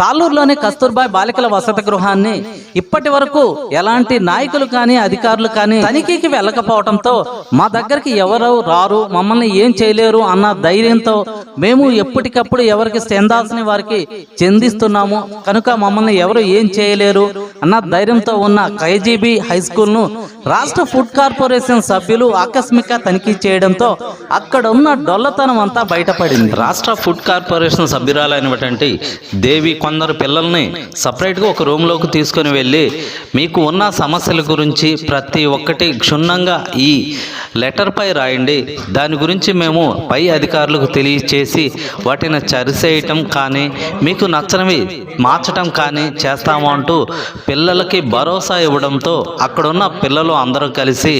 తాళ్ళూరులోని కస్తూర్బాయ్ బాలికల వసతి గృహాన్ని ఇప్పటి వరకు ఎలాంటి నాయకులు కానీ అధికారులు కానీ తనిఖీకి వెళ్ళకపోవడంతో మా దగ్గరికి ఎవరు రారు మమ్మల్ని ఏం చేయలేరు అన్న ధైర్యంతో మేము ఎప్పటికప్పుడు ఎవరికి చెందాల్సిన వారికి చెందిస్తున్నాము. కనుక మమ్మల్ని ఎవరు ఏం చేయలేరు అన్న ధైర్యంతో ఉన్న కైజీబీ హై స్కూల్ను రాష్ట్ర ఫుడ్ కార్పొరేషన్ సభ్యులు ఆకస్మిక తనిఖీ చేయడంతో అక్కడ ఉన్న డొల్లతనం అంతా బయటపడింది. రాష్ట్ర ఫుడ్ కార్పొరేషన్ సభ్యురాలైనటువంటి దేవి కొందరు పిల్లల్ని సపరేట్గా ఒక రూమ్లోకి తీసుకొని వెళ్ళి మీకు ఉన్న సమస్యల గురించి ప్రతి ఒక్కటి క్షుణ్ణంగా ఈ లెటర్పై రాయండి. దాని గురించి మేము పై అధికారులకు తెలియచేసి వాటిని చరిసేయటం కానీ మీకు నచ్చనివి మార్చటం కానీ చేస్తాము అంటూ పిల్లలకి భరోసా ఇవ్వడంతో అక్కడున్న పిల్లలు అందరూ కలిసి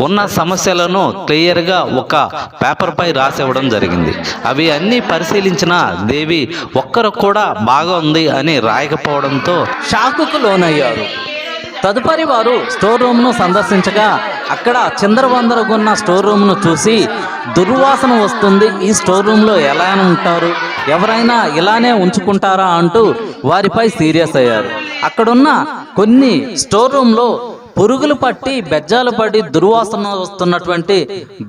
ఉన్న సమస్యలను క్లియర్గా ఒక పేపర్పై రాసి ఇవ్వడం జరిగింది. అవి అన్నీ పరిశీలించిన దేవి ఒక్కరు కూడా బాగా ఉంది అని రాయకపోవడంతో షాకుకు లోనయ్యారు. తదుపరి వారు స్టోర్ రూమ్ను సందర్శించగా అక్కడ చిందరవందరగున్న స్టోర్ రూమ్ను చూసి దుర్వాసన వస్తుంది ఈ స్టోర్ రూమ్లో ఎలా ఉంటారు? ఎవరైనా ఇలానే ఉంచుకుంటారా అంటూ వారిపై సీరియస్ అయ్యారు. అక్కడున్న కొన్ని స్టోర్ రూమ్లో పురుగులు పట్టి బెజ్జాలు పడి దుర్వాసన వస్తున్నటువంటి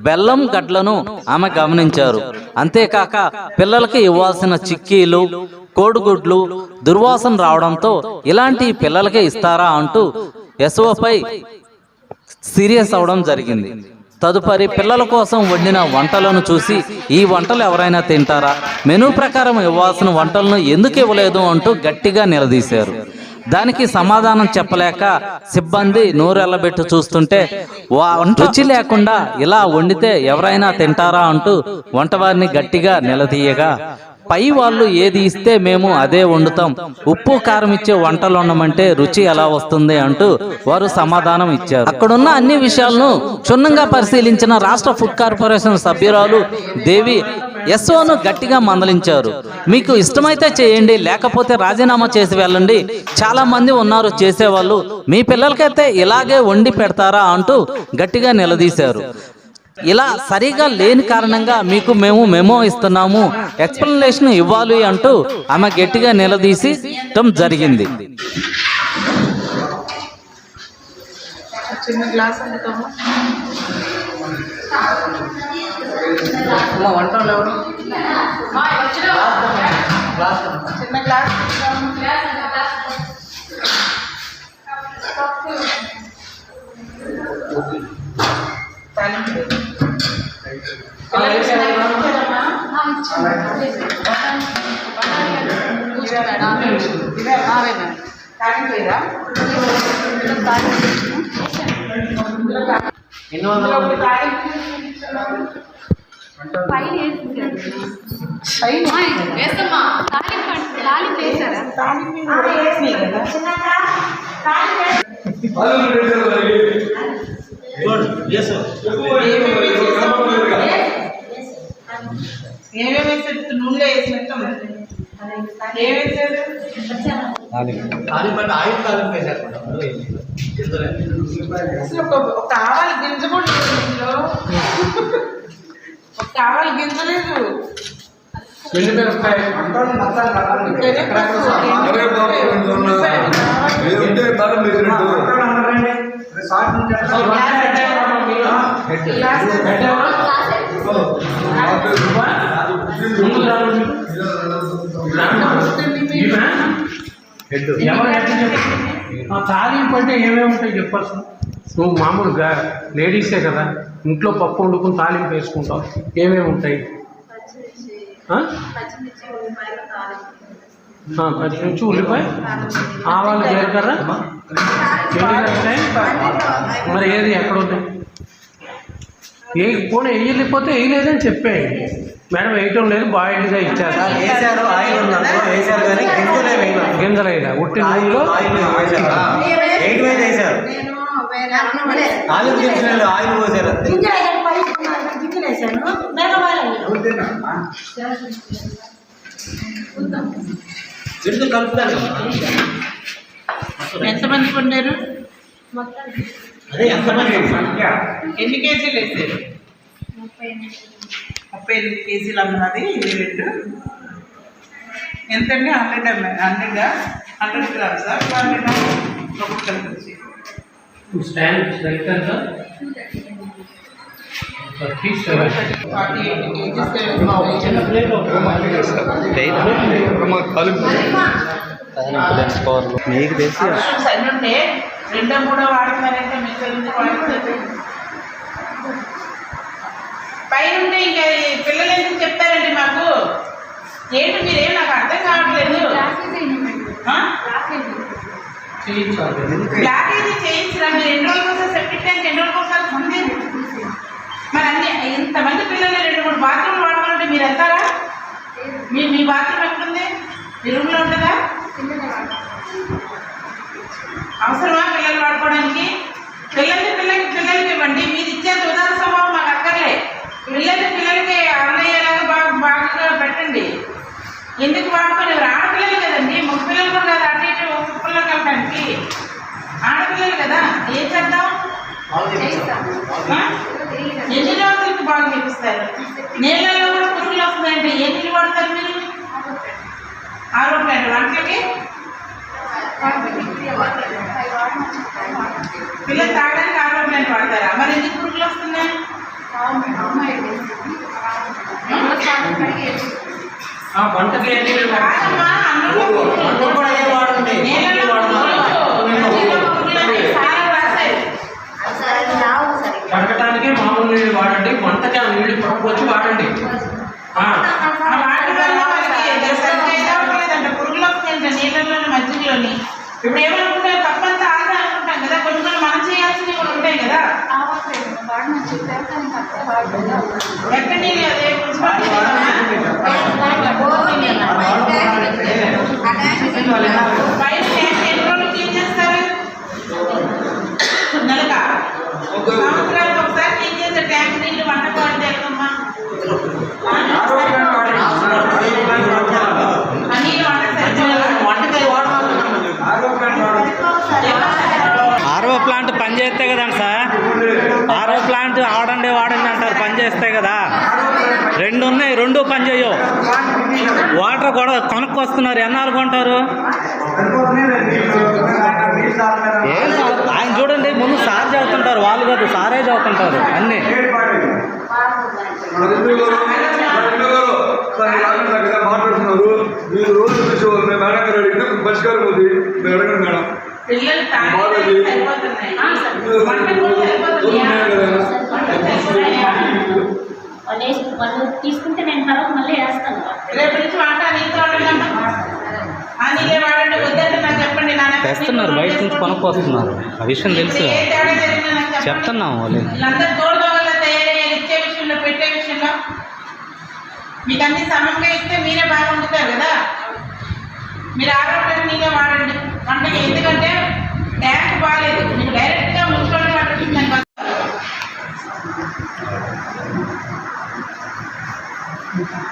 బెల్లం గడ్లను ఆమె గమనించారు. అంతేకాక పిల్లలకి ఇవ్వాల్సిన చిక్కీలు కోడిగుడ్లు దుర్వాసన రావడంతో ఇలాంటి పిల్లలకే ఇస్తారా అంటూ ఎస్ఓపై సీరియస్ అవడం జరిగింది. తదుపరి పిల్లల కోసం వండిన వంటలను చూసి ఈ వంటలు ఎవరైనా తింటారా? మెనూ ప్రకారం ఇవ్వాల్సిన వంటలను ఎందుకు ఇవ్వలేదు? అంటూ గట్టిగా నిలదీశారు. దానికి సమాధానం చెప్పలేక సిబ్బంది నోరెల్లబెట్టి చూస్తుంటే వా- రుచి లేకుండా ఇలా వండితే ఎవరైనా తింటారా? అంటూ వంటవారిని గట్టిగా నిలదీయగా పై వాళ్ళు ఏది ఇస్తే మేము అదే వండుతాం. ఉప్పు కారం ఇచ్చే వంటలు ఉండమంటే రుచి ఎలా వస్తుంది అంటూ వారు సమాధానం ఇచ్చారు. అక్కడున్న అన్ని విషయాలను క్షుణ్ణంగా పరిశీలించిన రాష్ట్ర ఫుడ్ కార్పొరేషన్ సభ్యురాలు దేవి ఎస్ఓను గట్టిగా మందలించారు. మీకు ఇష్టమైతే చేయండి లేకపోతే రాజీనామా చేసి వెళ్ళండి. చాలా మంది ఉన్నారు చేసేవాళ్ళు. మీ పిల్లలకైతే ఇలాగే వండి పెడతారా? అంటూ గట్టిగా నిలదీశారు. ఇలా సరిగా లేని కారణంగా మీకు మేము మెమో ఇస్తున్నాము. ఎక్స్ప్లెనేషన్ ఇవ్వాలి అంటూ ఆమె గట్టిగా నిలదీసి జరిగింది. చిన్న గ్లాస్ అందుతాము చిన్న గ్లాస్ ఎన్ని వందలు వేస్తామా తాలింపు తాలింపు వేసారా ఏమేమి వేసారు నూనెలో వేసినట్టు ఒక ఒక ఆవాల గింజ కూడా ఇందులో. ఒక ఆవాల గింజ లేదు. ఆ? తాలింపు అంటే ఏమేమి ఉంటాయి చెప్పచ్చు నువ్వు మామూలుగా లేడీసే కదా ఇంట్లో పప్పు వండుకుని తాలింపు వేసుకుంటావు ఏమేమి ఉంటాయి? పచ్చిమిర్చి ఉల్లిపాయ ఆవాలు ఎండుమిరపకాయ మరి ఏది ఎక్కడ ఉన్నాయి ఏ పోనీ వేయలేకపోతే వేయలేదని చెప్పేయండి మేడం వేయటం లేదు బాయిల్డ్గా ఇచ్చారు వేసారు ఆయిల్ ఉందనుకో వేసారు కానీ గింజలే వేయలేదు. గింజలైనా ఉట్టి నూనెలో ఆయిల్ వేసారు ఎయిట్ వేలు వేసారు నాలుగు గింజలు ఆయిల్ పోసారు అంతే. గింజలు కలుపుతారు ఎంతమంది కొన్నారు? అదే ఎంతమంది ఎన్ని కేజీలు వేసారు? ముప్పై ఎనిమిది కేజీలు అన్నది ఇది రెండు. ఎంతండి? Hundred ML hundred? Hundred grams hundred ఒకటి కలిపి. స్టాండ్ ప్లేట్ మీకు తెలిసి రెండో మూడో వాడుతున్నారంటే మీకు తెలిసి వాడుతుంది పైన ఉంటే ఇంకా ఈ పిల్లలు ఎందుకు చెప్తారండి మాకు? ఏంటి మీరేం నాకు అర్థం కావట్లేదు. బ్లాక్ అయితే చేయించరా? మీరు ఎన్ని ఒకసారి సెప్టిక్ ట్యాంక్ ఎన్ని రోజులకు ఒకసారి ఉంది మరి అన్ని ఇంతమంది పిల్లలు రెండు మూడు బాత్రూమ్లు వాడుకోవాలంటే మీరు వెళ్తారా? మీ మీ బాత్రూమ్ ఎక్కడుంది? మీ రూమ్లో ఉంటుందా? అవసరమా పిల్లలు వాడుకోవడానికి పిల్లల్ని పిల్లలకి పిల్లలకి ఇవ్వండి. మీరు ఇచ్చేంత ఉదాహరణ స్వభావం మాకు అక్కర్లే. పిల్లల్ని పిల్లలకి అన్నయ్యేలాగా బాగా బాగా పెట్టండి. ఎందుకు వాడుకోలేరు? ఆడపిల్లలు కదండి. మగ పిల్లలు కూడా కాదు అటు ఇటు కుప్పల్లో కలపడానికి ఆడపిల్లలు కదా. ఏం చేద్దాం? ఎన్ని రోజులకి బాగా చేపిస్తారు? నీళ్ళల్లో కూడా పురుగులు వస్తున్నాయంటే ఏ నీళ్ళు వాడతారు మీరు? ఆరో ప్లాంట్ వంటలకి? పిల్లలు తాగడానికి ఆరో ప్లాంట్ వాడతారా? మరి ఎందుకు పురుగులు వస్తున్నాయి? వంటకి ఎన్ని కాదమ్మా, అందులో పురుగులు. కూడా అదే వాడండి నీళ్ళలో పురుగులు. నీళ్ళలో పురుగులు అని చాలా రాశారు. కడగటానికి మామూలు నీళ్ళు వాడండి వంటకి ఆ నీళ్ళు పట్టుకొచ్చి వాడండి ఆ, ఆ వాటి వల్ల వాళ్ళకి సరిగ్గా ఏదో అవ్వలేదంట. పురుగులు వస్తాయంట నీళ్ళలోని మజ్జిగలోని ఇప్పుడు ఏమనుకుంటారు తప్పంతా ఆశ అనుకుంటాం కదా కొన్ని కొన్ని మనం చేయాల్సినవి కూడా ఉంటాయి కదా ఎక్కడ నీళ్ళు అదే మున్సిపాలిటీ పైన ట్యాంక్ ఎన్ని రోజులు క్లీన్ చేస్తారు నెలక సంవత్సరానికి ఒకసారి క్లీన్ చేసే ట్యాంక్ నీళ్ళు వంట క్వాలిటీ ఎక్కడమ్మా ఆ నీళ్ళు వంట సరిపోదా? వంటకాయ ఆరో ప్లాంట్ పని చేస్తే కదండి సార్ ఆరో ప్లాంట్ ఆడండి వాడండి అంటారు పని చేస్తే కదా రెండు పని చేయవు వాటర్ కూడా కొనుక్కొస్తున్నారు. ఎన్నాళ్ళు కొంటారు? ఏం సార్ ఆయన చూడండి ముందు సార్ చదువుతుంటారు. వాళ్ళు కాదు సారే చదువుతుంటారు. అన్నీ. మాట్లాడుతున్నారు మీరు రోజు చూసేవాళ్ళు మేము మేడం గారు అడిగితే పరిష్కారం ఉంది మీరు అడగండి మేడం బాగుంది. వేసి వాళ్ళు తీసుకుంటే నేను తర్వాత మళ్ళీ వేస్తాను. రేపు నుంచి వంట నీతో వాడండి వద్దంటే నాకు చెప్పండి నాన్న. తెస్తున్నారు బయట నుంచి కొనుక్కొస్తున్నారు. ఆ విషయం తెలుసు. చెప్తున్నాం వాళ్ళు. ఇచ్చే విషయంలో పెట్టే విషయంలో. మీకు అన్ని సమంగా ఇస్తే మీరే బాగా వండుతారు కదా? మీరు ఆరోగ్యం నీళ్ళే వాడండి. ఎందుకంటే ట్యాంక్ బాగాలేదు. మీకు డైరెక్ట్గా మున్సిపల్ వాటర్ ఇచ్చిందని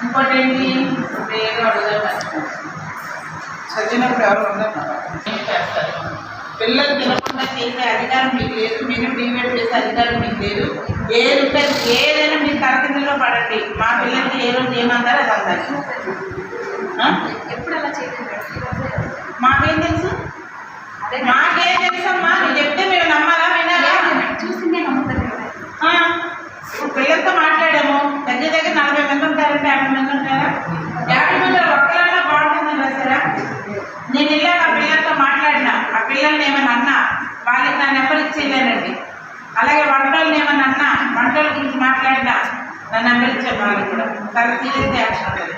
ఇంకోటి ఏంటి ఏదో అడుగుదాం చదివినప్పుడు ఎవరు ఉండరు ఏం చేస్తారు పిల్లలు తినకుండా చేసే అధికారం మీకు లేదు మీరు డివైడ్ చేసే అధికారం మీకు లేదు. ఏది ఉంటే ఏదైనా మీరు తరగతిలో పడండి. మా పిల్లలకి ఏ రోజు ఏమంటారో అది అందాలి? ఎప్పుడు అలా చేయలేదు మాకేం తెలుసు? మాకేం సీరియస్గా యాక్షన్ ఉంటుంది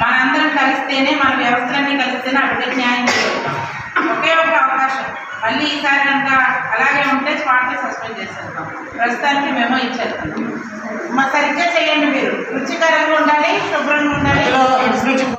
మనందరం కలిస్తేనే మన వ్యవస్థలన్నీ కలిస్తేనే అడిగే న్యాయం జరుగుతాం. ఒకే ఒక అవకాశం. మళ్ళీ ఈసారి కనుక అలాగే ఉంటే స్పాట్లో సస్పెండ్ చేసేస్తాం ప్రస్తుతానికి మేము ఇచ్చేస్తాం మా సరిగ్గా చేయండి మీరు. రుచికరంగా ఉండాలి శుభ్రంగా